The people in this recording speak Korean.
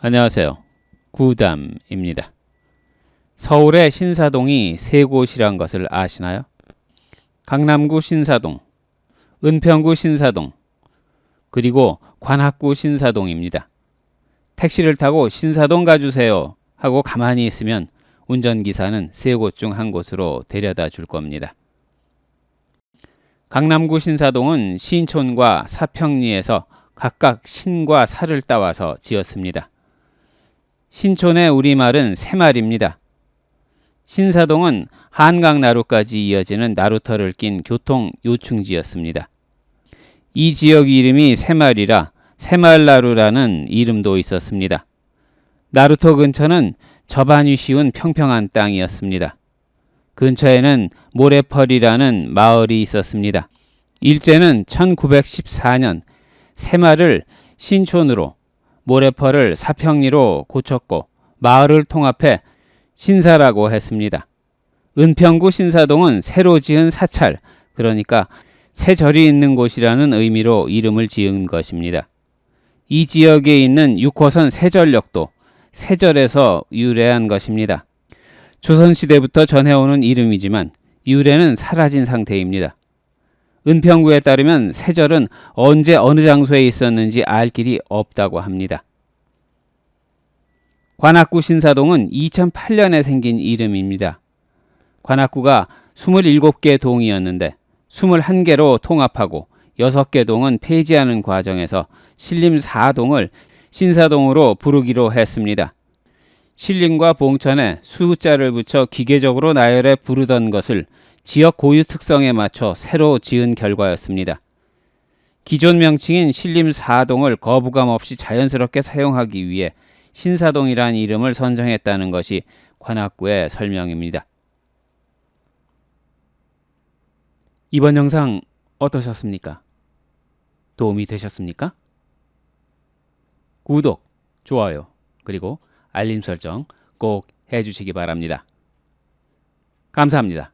안녕하세요. 구담입니다. 서울의 신사동이 세 곳이란 것을 아시나요? 강남구 신사동, 은평구 신사동, 그리고 관악구 신사동입니다. 택시를 타고 신사동 가주세요 하고 가만히 있으면 운전기사는 세 곳 중 한 곳으로 데려다 줄 겁니다. 강남구 신사동은 신촌과 사평리에서 각각 신과 사를 따와서 지었습니다. 신촌의 우리말은 새말입니다. 신사동은 한강 나루까지 이어지는 나루터를 낀 교통 요충지였습니다. 이 지역 이름이 새말이라 새말나루라는 이름도 있었습니다. 나루터 근처는 접안이 쉬운 평평한 땅이었습니다. 근처에는 모래펄이라는 마을이 있었습니다. 일제는 1914년 새마을 신촌으로 모래펄을 사평리로 고쳤고 마을을 통합해 신사라고 했습니다. 은평구 신사동은 새로 지은 사찰, 그러니까 새 절이 있는 곳이라는 의미로 이름을 지은 것입니다. 이 지역에 있는 6호선 세절역도 세절에서 유래한 것입니다. 조선시대부터 전해오는 이름이지만 유래는 사라진 상태입니다. 은평구에 따르면 세절은 언제 어느 장소에 있었는지 알 길이 없다고 합니다. 관악구 신사동은 2008년에 생긴 이름입니다. 관악구가 27개 동이었는데 21개로 통합하고 6개 동은 폐지하는 과정에서 신림 4동을 신사동으로 부르기로 했습니다. 신림과 봉천에 수자를 붙여 기계적으로 나열해 부르던 것을 지역 고유 특성에 맞춰 새로 지은 결과였습니다. 기존 명칭인 신림 4동을 거부감 없이 자연스럽게 사용하기 위해 신사동이란 이름을 선정했다는 것이 관악구의 설명입니다. 이번 영상 어떠셨습니까? 도움이 되셨습니까? 구독, 좋아요, 그리고 알림 설정 꼭 해주시기 바랍니다. 감사합니다.